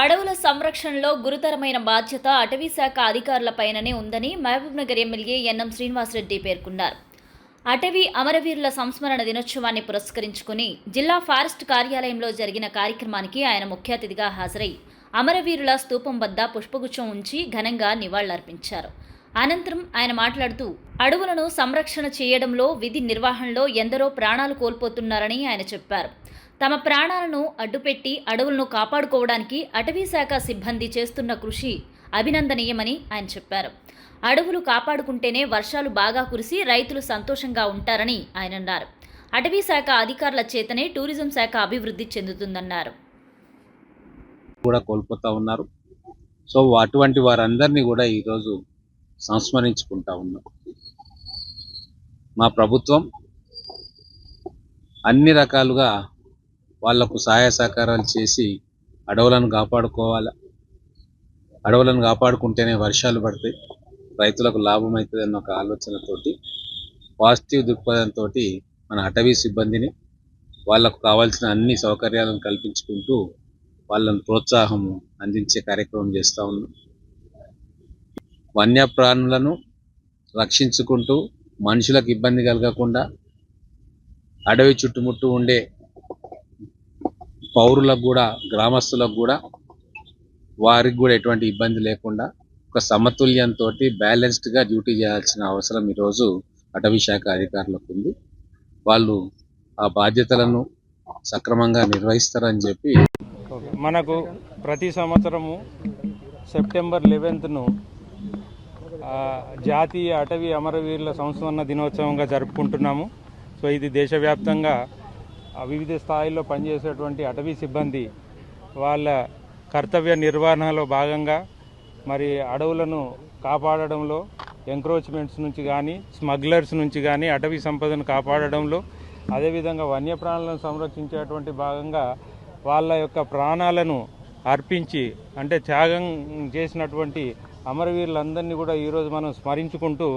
అడవుల సంరక్షణలో గురుతరమైన బాధ్యత అటవీ శాఖ అధికారులపైననే ఉందని మహబూబ్నగర్ ఎమ్మెల్యే ఎన్ఎం శ్రీనివాసరెడ్డి పేర్కొన్నారు. అటవీ అమరవీరుల సంస్మరణ దినోత్సవాన్ని పురస్కరించుకుని జిల్లా ఫారెస్ట్ కార్యాలయంలో జరిగిన కార్యక్రమానికి ఆయన ముఖ్య అతిథిగా హాజరై అమరవీరుల స్తూపం వద్ద పుష్పగుచ్చం ఉంచి ఘనంగా నివాళులర్పించారు. అనంతరం ఆయన మాట్లాడుతూ అడవులను సంరక్షణ చేయడంలో విధి నిర్వహణలో ఎందరో ప్రాణాలు కోల్పోతున్నారని ఆయన చెప్పారు. తమ ప్రాణాలను అడ్డుపెట్టి అడవులను కాపాడుకోవడానికి అటవీ శాఖ సిబ్బంది చేస్తున్న కృషి అభినందనీయమని ఆయన చెప్పారు. అడవులు కాపాడుకుంటేనే వర్షాలు బాగా కురిసి రైతులు సంతోషంగా ఉంటారని ఆయన అన్నారు. అటవీ శాఖ అధికారుల చేతనే టూరిజం శాఖ అభివృద్ధి చెందుతుందన్నారు. కూడా కోల్పోతా ఉన్నారు. సో అటువంటి వారందరినీ కూడా ఈరోజు సంస్మరించుకుంటా ఉన్నాం. మా ప్రభుత్వం అన్ని రకాలుగా వాళ్ళకు సహాయ సహకారాలు చేసి అడవులను కాపాడుకోవాలి అడవులను కాపాడుకుంటేనే వర్షాలు పడతాయి. రైతులకు లాభం అవుతుంది అన్న ఒక ఆలోచనతోటి పాజిటివ్ దృక్పథంతో మన అటవీ సిబ్బందిని వాళ్ళకు కావాల్సిన అన్ని సౌకర్యాలను కల్పించుకుంటూ వాళ్ళని ప్రోత్సాహం అందించే కార్యక్రమం చేస్తూ ఉన్నాం. వన్యప్రాణులను రక్షించుకుంటూ మనుషులకు ఇబ్బంది కలగకుండా అడవి చుట్టుముట్టు ఉండే పౌరులకు కూడా గ్రామస్తులకు కూడా వారికి కూడా ఎటువంటి ఇబ్బంది లేకుండా ఒక సమతుల్యంతో బ్యాలెన్స్డ్గా డ్యూటీ చేయాల్సిన అవసరం ఈరోజు అటవీ శాఖ అధికారులకు ఉంది. వాళ్ళు ఆ బాధ్యతలను సక్రమంగా నిర్వహిస్తారని చెప్పి మనకు ప్రతి సంవత్సరము సెప్టెంబర్ లెవెన్త్ను జాతీయ అటవీ అమరవీరుల సంస్మరణ దినోత్సవంగా జరుపుకుంటున్నాము. సో ఇది దేశవ్యాప్తంగా వివిధ స్థాయిల్లో పనిచేసేటువంటి అటవీ సిబ్బంది వాళ్ళ కర్తవ్య నిర్వహణలో భాగంగా మరి అడవులను కాపాడడంలో ఎంక్రోచ్మెంట్స్ నుంచి కానీ స్మగ్లర్స్ నుంచి కానీ అటవీ సంపదను కాపాడడంలో అదేవిధంగా వన్యప్రాణులను సంరక్షించేటువంటి భాగంగా వాళ్ళ యొక్క ప్రాణాలను అర్పించి అంటే త్యాగం చేసినటువంటి అమరవీరులందరినీ కూడా ఈరోజు మనం స్మరించుకుంటూ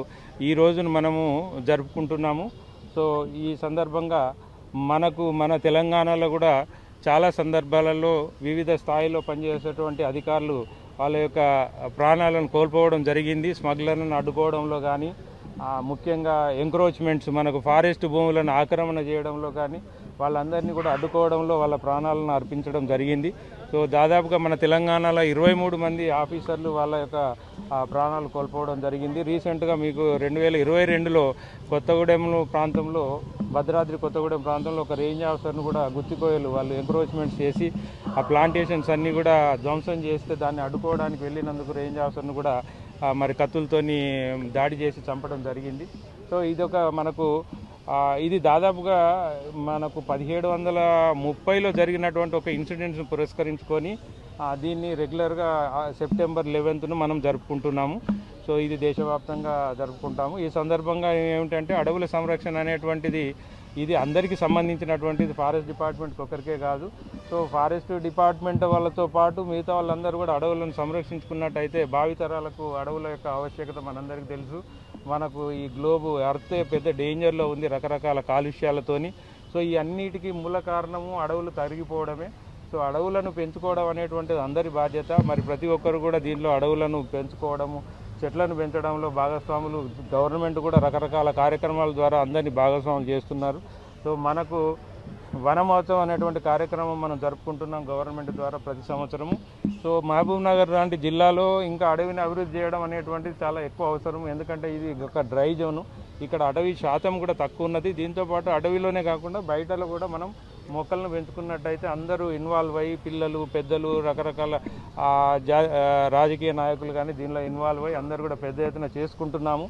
ఈ రోజును మనము జరుపుకుంటున్నాము. సో ఈ సందర్భంగా మనకు మన తెలంగాణలో కూడా చాలా సందర్భాలలో వివిధ స్థాయిలో పనిచేసేటువంటి అధికారులు వాళ్ళ యొక్క ప్రాణాలను కోల్పోవడం జరిగింది. స్మగ్లర్లను అడ్డుకోవడంలో కానీ ముఖ్యంగా ఎంక్రోచ్మెంట్స్ మనకు ఫారెస్ట్ భూములను ఆక్రమణ చేయడంలో కానీ వాళ్ళందరినీ కూడా అడ్డుకోవడంలో వాళ్ళ ప్రాణాలను అర్పించడం జరిగింది. సో దాదాపుగా మన తెలంగాణలో ఇరవై మూడు మంది ఆఫీసర్లు వాళ్ళ యొక్క ప్రాణాలు కోల్పోవడం జరిగింది. రీసెంట్గా మీకు రెండు వేల ఇరవై రెండులో కొత్తగూడెం ప్రాంతంలో భద్రాద్రి కొత్తగూడెం ప్రాంతంలో ఒక రేంజ్ ఆఫీసర్ను కూడా గుత్తికోయలు వాళ్ళు ఎంక్రోచ్మెంట్స్ చేసి ఆ ప్లాంటేషన్స్ అన్నీ కూడా ధ్వంసం చేస్తే దాన్ని అడ్డుకోవడానికి వెళ్ళినందుకు రేంజ్ ఆఫీసర్ను కూడా మరి కత్తులతోని దాడి చేసి చంపడం జరిగింది. సో ఇదొక మనకు ఇది దాదాపుగా మనకు పదిహేడు వందల ముప్పైలో జరిగినటువంటి ఒక ఇన్సిడెంట్స్ను పురస్కరించుకొని దీన్ని రెగ్యులర్గా సెప్టెంబర్ లెవెన్త్ను మనం జరుపుకుంటున్నాము. సో ఇది దేశవ్యాప్తంగా జరుపుకుంటాము. ఈ సందర్భంగా ఏమిటంటే అడవుల సంరక్షణ అనేటువంటిది ఇది అందరికీ సంబంధించినటువంటిది ఫారెస్ట్ డిపార్ట్మెంట్కి ఒకరికే కాదు. సో ఫారెస్ట్ డిపార్ట్మెంట్ వాళ్ళతో పాటు మిగతా వాళ్ళందరూ కూడా అడవులను సంరక్షించుకున్నట్టయితే భావితరాలకు అడవుల యొక్క ఆవశ్యకత మనందరికీ తెలుసు. మనకు ఈ గ్లోబు అర్తే పెద్ద డేంజర్లో ఉంది రకరకాల కాలుష్యాలతోని. సో ఈ అన్నిటికీ మూల కారణము అడవులు తరిగిపోవడమే సో అడవులను పెంచుకోవడం అనేటువంటిది అందరి బాధ్యత. మరి ప్రతి ఒక్కరు కూడా దీనిలో అడవులను పెంచుకోవడము చెట్లను పెంచడంలో భాగస్వాములు గవర్నమెంట్ కూడా రకరకాల కార్యక్రమాల ద్వారా అందరినీ భాగస్వాములు చేస్తున్నారు. సో మనకు వనమహోత్సవం అనేటువంటి కార్యక్రమం మనం జరుపుకుంటున్నాం గవర్నమెంట్ ద్వారా ప్రతి సంవత్సరము. సో మహబూబ్ నగర్ లాంటి జిల్లాలో ఇంకా అడవిని అభివృద్ధి చేయడం అనేటువంటిది చాలా ఎక్కువ అవసరం. ఎందుకంటే ఇది ఒక డ్రై జోను. ఇక్కడ అడవి శాతం కూడా తక్కువ ఉన్నది. దీంతోపాటు అడవిలోనే కాకుండా బయటలో కూడా మనం మొక్కలను పెంచుకున్నట్టయితే అందరూ ఇన్వాల్వ్ అయ్యి పిల్లలు పెద్దలు రకరకాల జా రాజకీయ నాయకులు కానీ దీనిలో ఇన్వాల్వ్ అయ్యి అందరూ కూడా పెద్ద ఎత్తున చేసుకుంటున్నాము.